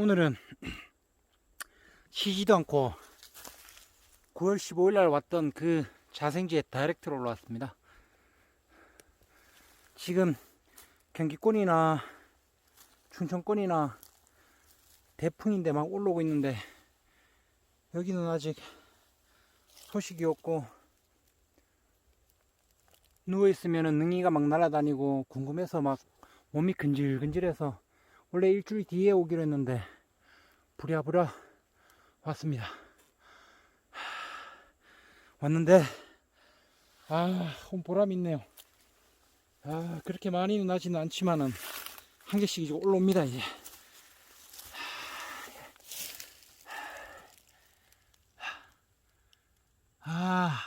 오늘은 쉬지도 않고 9월 15일 날 왔던 그 자생지에 다이렉트로 올라왔습니다. 지금 경기권이나 춘천권이나 대풍인데 막 올라오고 있는데 여기는 아직 소식이 없고 누워있으면 능이가 막 날아다니고 궁금해서 막 몸이 근질근질해서 원래 일주일 뒤에 오기로 했는데 부랴부랴 왔습니다. 하, 왔는데 아, 온 보람 있네요. 아, 그렇게 많이는 나지는 않지만은 한 개씩 이제 올라옵니다, 이제. 아,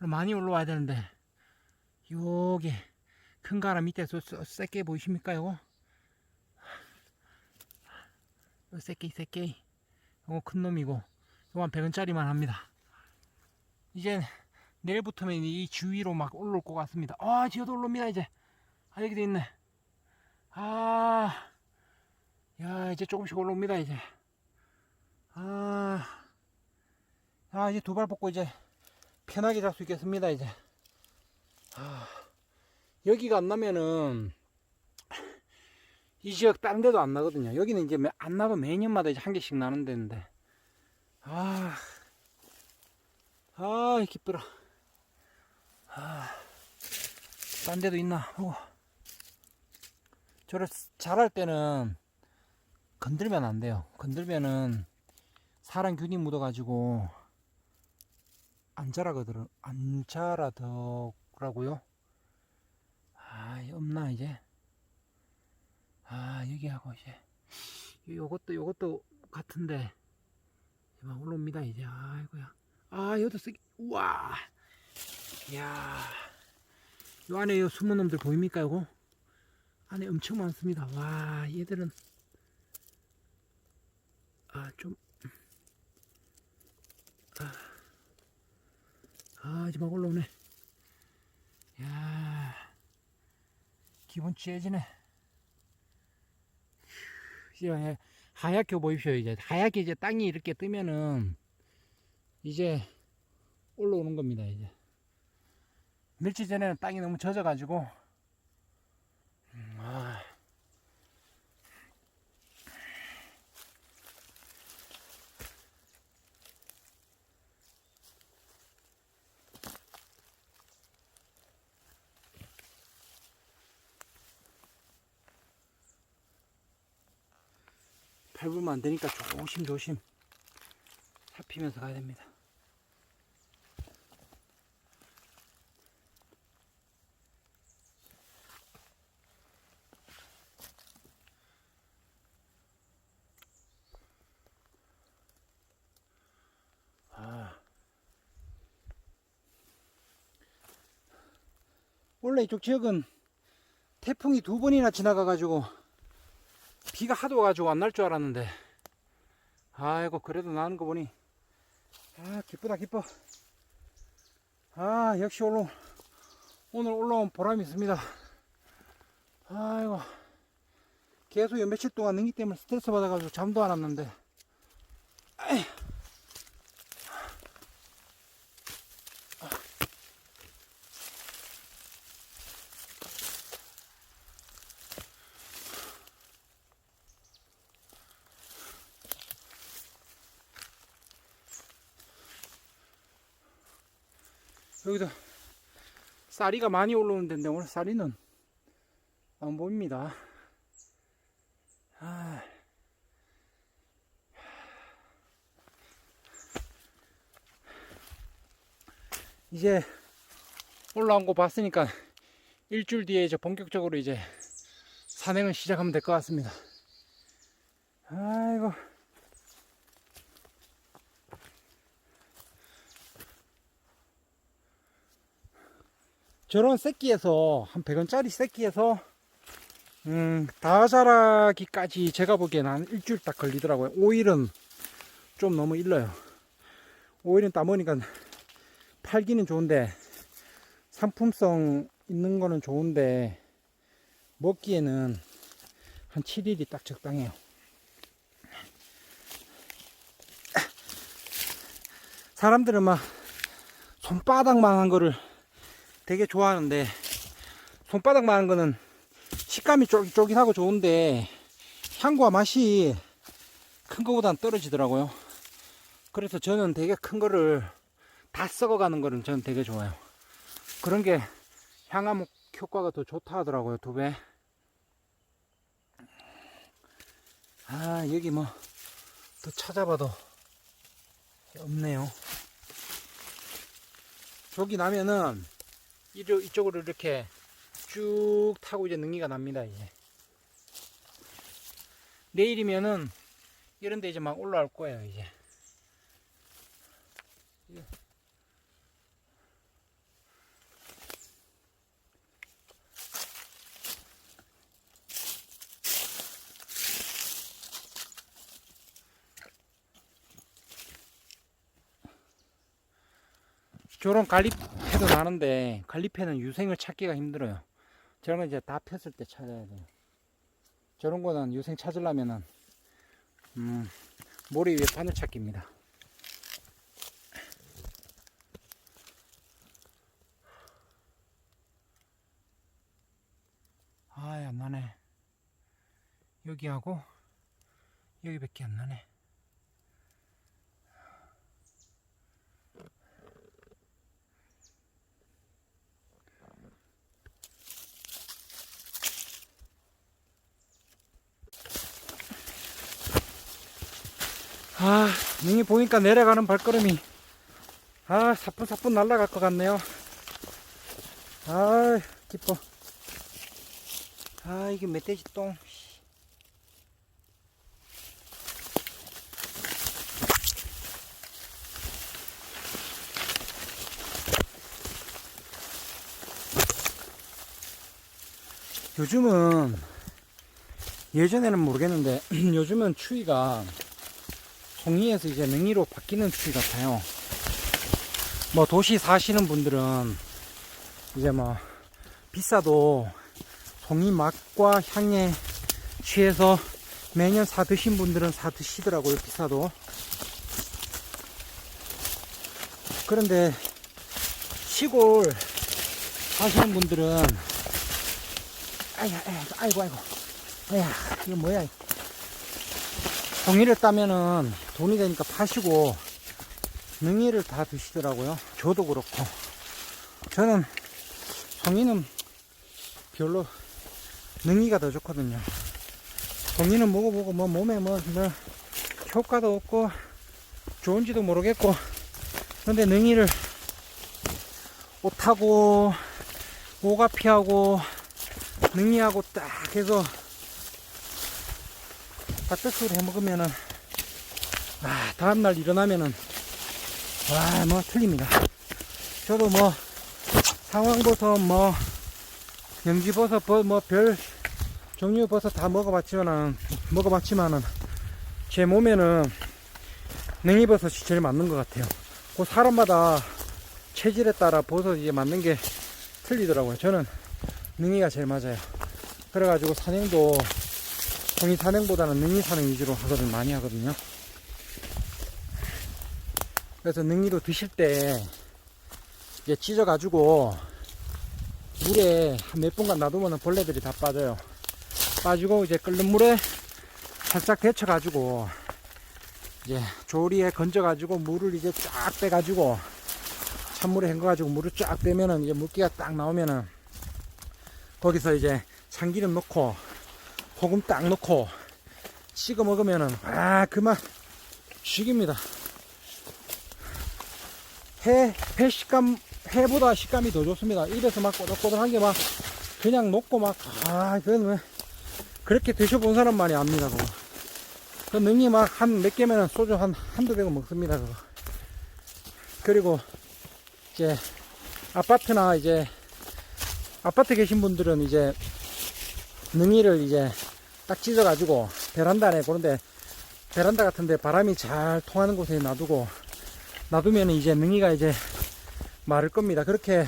오늘 많이 올라와야 되는데 여기 큰 가라 밑에 서 새끼 보이십니까, 요거? 요 새끼, 새끼. 요거 큰 놈이고, 요거 한 100원짜리만 합니다. 이제 내일부터면 이 주위로 막 올라올 것 같습니다. 아, 지어도 올라옵니다, 이제. 아, 여기도 있네. 아, 야, 이제 조금씩 올라옵니다, 이제. 아, 아, 이제 두발 벗고 이제 편하게 잘 수 있겠습니다, 이제. 아, 여기가 안 나면은 이 지역 다른 데도 안 나거든요. 여기는 이제 매- 안 나도 매년마다 이제 한 개씩 나는 데인데. 아, 아, 기쁘라. 아, 딴 데도 있나? 하고. 저를 잘할 때는 건들면 안 돼요. 건들면은 사람 균이 묻어가지고 안 자라거든, 안 자라더라고요. 아, 없나 이제? 아, 여기하고 이제 요것도 요것도 같은데 막 올라옵니다 이제. 아이고야. 아, 여기도 쓰기. 우와. 이야. 요 안에 요 숨은 놈들 보입니까 요거? 안에 엄청 많습니다. 와, 얘들은 아, 좀 아, 아 이제 막 올라오네. 야, 기분 째지네. 이제 하얗게 보십시오. 이제 하얗게 이제 땅이 이렇게 뜨면은 이제 올라오는 겁니다. 이제 며칠 전에는 땅이 너무 젖어가지고 음, 아. 밟으면 안 되니까 조심조심 살피면서 가야 됩니다. 아. 원래 이쪽 지역은 태풍이 두 번이나 지나가 가지고 비가 하도 와가지고 안 날 줄 알았는데. 아이고 그래도 나는 거 보니. 아 기쁘다 기뻐. 아 역시 오늘 오늘 올라온 보람이 있습니다. 아이고. 계속 요 며칠 동안 능기 때문에 스트레스 받아가지고 잠도 안 왔는데 여기도 쌀이가 많이 올라오는 데인데 오늘 쌀이는 안 보입니다. 아. 이제 올라온 거 봤으니까 일주일 뒤에 이제 본격적으로 이제 산행을 시작하면 될 것 같습니다. 아 저런 새끼에서 한 100원짜리 새끼에서 음, 다 자라기까지 제가 보기엔 한 일주일 딱 걸리더라고요. 5일은 좀 너무 일러요. 5일은 따먹으니까 팔기는 좋은데 상품성 있는 거는 좋은데 먹기에는 한 7일이 딱 적당해요. 사람들은 막 손바닥만한 거를 되게 좋아하는데 손바닥 만한 거는 식감이 쫄깃쫄깃하고 좋은데 향과 맛이 큰 거보단 떨어지더라고요. 그래서 저는 되게 큰 거를 다 썩어가는 거는 저는 되게 좋아요. 그런 게 향암 효과가 더 좋다 하더라고요, 두 배. 아, 여기 뭐, 더 찾아봐도 없네요. 저기 나면은, 이쪽, 이쪽으로 이렇게 쭉 타고 이제 능이가 납니다, 이제. 내일이면은, 이런 데 이제 막 올라올 거예요, 이제. 저런 갈 리패도 나는데 갈리패는 유생을 찾기가 힘들어요. 저런 건 이제 다 폈을 때 찾아야 돼요. 저런 거는 유생 찾으려면은 음, 모래 위에 바늘 찾기입니다. 아이 안 나네. 여기하고 여기밖에 안 나네. 아, 능이 보니까 내려가는 발걸음이 아, 사뿐사뿐 날아갈 것 같네요. 아, 기뻐. 아, 이게 멧돼지 똥. 요즘은 예전에는 모르겠는데 요즘은 추위가 송이에서 이제 능이로 바뀌는 추위 같아요. 뭐 도시 사시는 분들은 이제 뭐 비싸도 송이 맛과 향에 취해서 매년 사 드신 분들은 사 드시더라고요 비싸도. 그런데 시골 사시는 분들은 아이고 아이고 아이고. 아야 이거 뭐야 송이를 따면은 돈이 되니까 파시고 능이를 다 드시더라고요. 저도 그렇고 저는 송이는 별로 능이가 더 좋거든요. 송이는 먹어보고 뭐 몸에 뭐, 뭐 효과도 없고 좋은지도 모르겠고 근데 능이를 옷하고 오가피하고 능이하고 딱 해서 닭백숙을 해 먹으면은 아 다음날 일어나면은 와뭐 틀립니다. 저도 뭐 상황버섯 뭐 염지버섯 뭐 별 종류 버섯 다 먹어봤지만은 먹어봤지만은 제 몸에는 냉이버섯이 제일 맞는 것 같아요. 그 사람마다 체질에 따라 버섯이 맞는 게 틀리더라고요. 저는 능이가 제일 맞아요. 그래가지고 산행도 종이 산행보다는 능이 산행 위주로 하거든 많이 하거든요. 그래서 능이도 드실 때 이제 찢어가지고 물에 한 몇 분간 놔두면 벌레들이 다 빠져요. 빠지고 이제 끓는 물에 살짝 데쳐가지고 이제 조리에 건져가지고 물을 이제 쫙 빼가지고 찬물에 헹궈가지고 물을 쫙 빼면은 이제 물기가 딱 나오면은 거기서 이제 참기름 넣고 소금 딱 넣고 찍어 먹으면은 아그맛 죽입니다. 해, 회 식감, 회보다 식감이 더 좋습니다. 입에서 막 꼬들꼬들한 게 막 그냥 녹고 막, 아, 그건 왜, 그렇게 드셔본 사람만이 압니다, 그거. 그 능이 막 한 몇 개면 소주 한 한두 병은 먹습니다, 그거. 그리고 이제 아파트나 이제 아파트 계신 분들은 이제 능이를 이제 딱 찢어가지고 베란다 안에 그런데 베란다 같은데 바람이 잘 통하는 곳에 놔두고 놔두면 이제 능이가 이제 마를 겁니다. 그렇게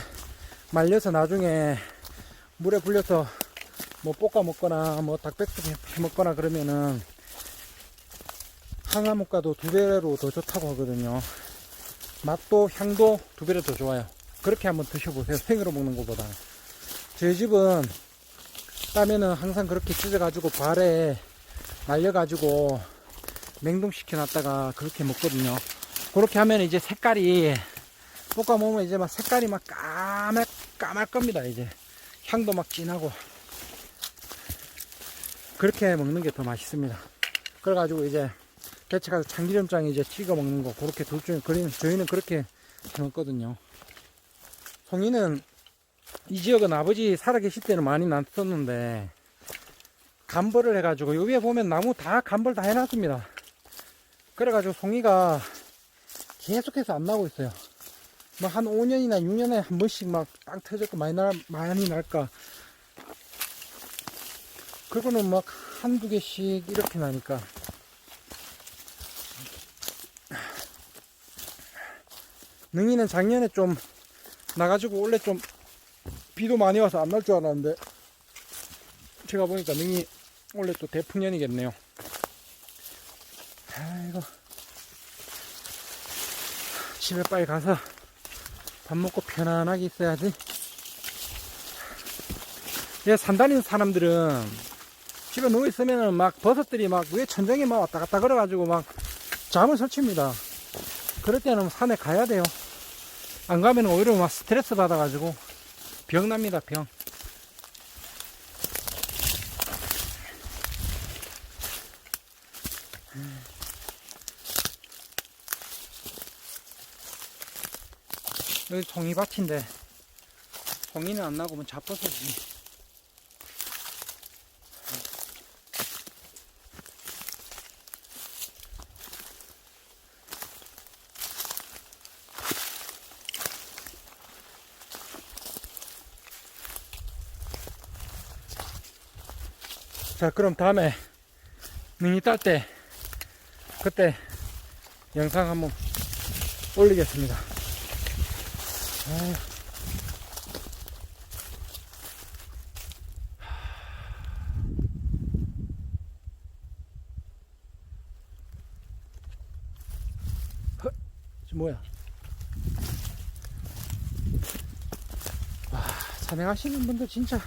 말려서 나중에 물에 불려서 뭐 볶아 먹거나 뭐 닭백숙 해 먹거나 그러면은 항암효과도 두 배로 더 좋다고 하거든요. 맛도 향도 두 배로 더 좋아요. 그렇게 한번 드셔보세요. 생으로 먹는 것보다. 저희 집은 따면은 항상 그렇게 찢어가지고 발에 말려가지고 냉동시켜 놨다가 그렇게 먹거든요. 그렇게 하면 이제 색깔이 볶아 먹으면 이제 막 색깔이 막 까말 까말 겁니다. 이제 향도 막 진하고 그렇게 먹는 게 더 맛있습니다. 그래가지고 이제 대체 가서 참기름장에 이제 찍어 먹는 거 그렇게 둘 중에 그리는 저희는 그렇게 먹거든요. 송이는 이 지역은 아버지 살아계실 때는 많이 났었는데 간벌을 해가지고 여기에 보면 나무 다 간벌 다 해놨습니다. 그래가지고 송이가 계속해서 안 나고 있어요. 뭐 한 5년이나 6년에 한 번씩 막빵 터졌고 많이 날, 많이 날까. 그거는 막 한두 개씩 이렇게 나니까. 능이는 작년에 좀 나가지고 원래 좀 비도 많이 와서 안 날 줄 알았는데 제가 보니까 능이 원래 또 대풍년이겠네요. 아이고 집에 빨리 가서 밥 먹고 편안하게 있어야지. 예, 산다니는 사람들은 집에 누워 있으면은 막 버섯들이 막 위에 천장에 막 왔다 갔다 걸어가지고 막 잠을 설칩니다. 그럴 때는 산에 가야 돼요. 안 가면 오히려 막 스트레스 받아가지고 병 납니다, 병. 여기 송이밭인데 송이는 안 나고 뭐 잡버섯이 자 그럼 다음에 능이 딸 때 그때 영상 한번 올리겠습니다 아유. 뭐야? 와, 산행하시는 분들 진짜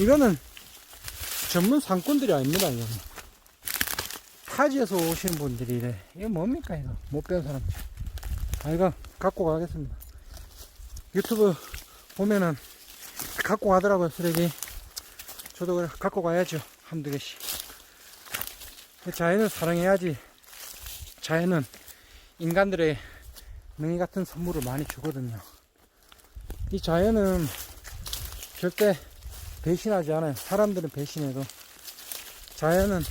이거는 전문 상권들이 아닙니다. 이거는 타지에서 오시는 분들이래. 이거 뭡니까 이거? 못 배운 사람. 아 이거 갖고 가겠습니다. 유튜브 보면은 갖고 가더라고요 쓰레기. 저도 그래 갖고 가야죠 한두 개씩. 자연을 사랑해야지. 자연은 인간들의 능이 같은 선물을 많이 주거든요. 이 자연은 절대 배신하지 않아요. 사람들은 배신해도 자연은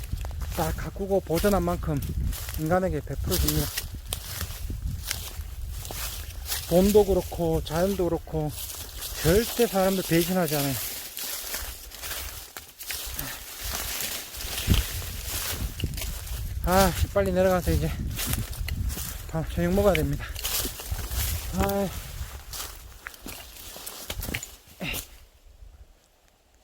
다 가꾸고 보존한 만큼 인간에게 베풀어 줍니다. 돈도 그렇고 자연도 그렇고 절대 사람들 배신하지 않아요. 아, 빨리 내려가서 이제 밥 저녁 먹어야 됩니다. 아,